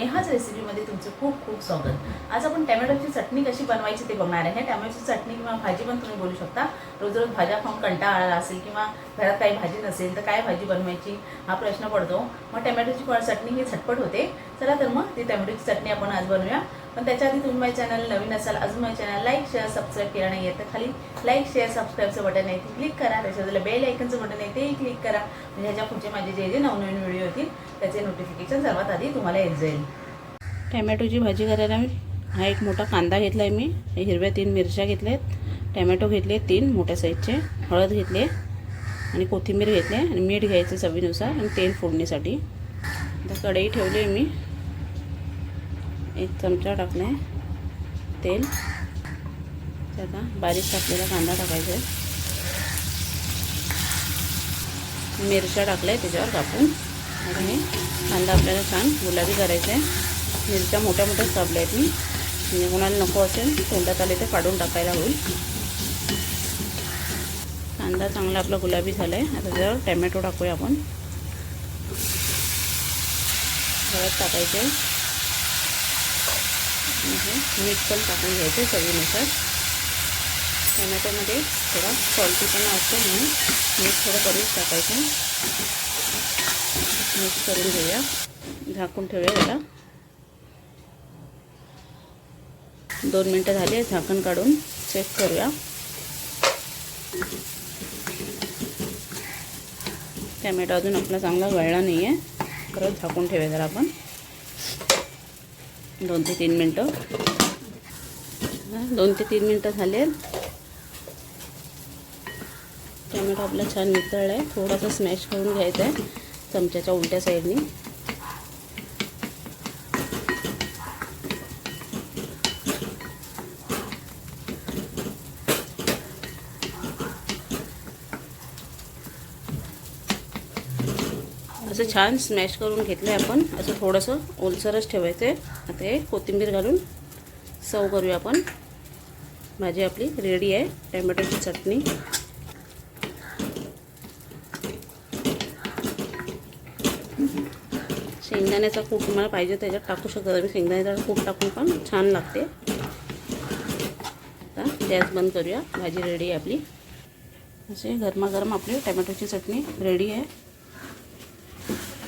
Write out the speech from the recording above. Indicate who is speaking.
Speaker 1: ह्याच रेसिपीमध्ये तुमचं खूप खूप स्वागत. आज आपण टॅमॅटोची चटणी कशी बनवायची ते बघणार आहे. टॅमॅटोची चटणी किंवा भाजी पण तुम्ही बोलू शकता. रोज रोज भाज्या खाऊन कंटाळा आला असेल किंवा घरात काही भाजी नसेल तर काय भाजी बनवायची हा प्रश्न पडतो. मग टॅमॅटोची चटणी ही झटपट होते. चला तर मग ती टॅमॅटोची चटणी आपण आज बनवूया. पण त्याच्या आधी तुम्ही माझ्या चॅनल नवीन असाल अजून माझ्या चॅनल लाईक शेअर सबस्क्राईब केलं नाही आहे तर खाली लाईक शेअर सबस्क्राईबचं बटन आहे ते क्लिक करा. त्याच्या बेल आयकनचं बटन आहे तेही क्लिक करा. म्हणजे ह्याच्या पुढचे माझे जे जे नवनवीन व्हिडिओ येतील त्याचे नोटिफिकेशन सर्वात आधी तुम्हाला येत जाईल. टॅमॅटोची भाजी करायला मी हा एक मोठा कांदा घेतला आहे मी हिरव्या तीन मिरच्या घेतल्या आहेत टॅमॅटो घेतले तीन मोठ्या साईजचे हळद घेतले आणि कोथिंबीर घेतली. आणि मीठ घ्यायचं चवीनुसार आणि तेल फोडणीसाठी. आता कढई ठेवली आहे मी. एक चमचा टाकणे. तेल. त्याचा बारीक टाकलेला कांदा टाकायचा आहे. मिरच्या टाकल्या आहे त्याच्यावर कापून. आणि कांदा आपल्याला छान गुलाबी करायचा आहे. मिरच्या मोठ्या मोठ्याच कापल्या आहेत मी. म्हणजे कोणाला नको असेल तोंडात आले तर काढून टाकायला होईल. कांदा चांगला आपला गुलाबी झाला आहे आता त्याच्यावर टॅमॅटो टाकूया आपण. हळद टाकायचे. आणि हे मीठ पण टाकून घ्यायचं चवीनुसार. टॅमॅटोमध्ये थोडा सॉल्टीपणा असतो म्हणून मीठ थोडं कमीच टाकायचं. मिक्स करून घेऊया. झाकून ठेवूया त्याला दोन मिनटं झाली झाकण काढून. चेक करूया. टॅमॅटो अजून आपला चांगला गळला नाही आहे परत झाकून ठेवूया जरा आपण. दोन ते तीन मिनटं. दोन ते तीन मिनटं झाले. टोमॅटो आपला छान मिसळला आहे. थोडासा स्मॅश करून घ्यायचा आहे चमच्याच्या उलट्या साईडनी. असं छान स्मॅश करून घेतलं आहे आपण. असं थोडंसं ओलसरच ठेवायचं आहे आता हे कोथिंबीर घालून सव करूया आपण. भाजी आपली रेडी आहे टॅमॅटोची चटणी. शेंगदाण्याचा कूट तुम्हाला पाहिजे त्याच्यात टाकू शकता तुम्ही. शेंगदाण्याचा कूट टाकून पण छान लागते. आता गॅस बंद करूया. भाजी रेडी आहे आपली. असे गरमागरम आपली टॅमॅटोची चटणी रेडी आहे. Thank you.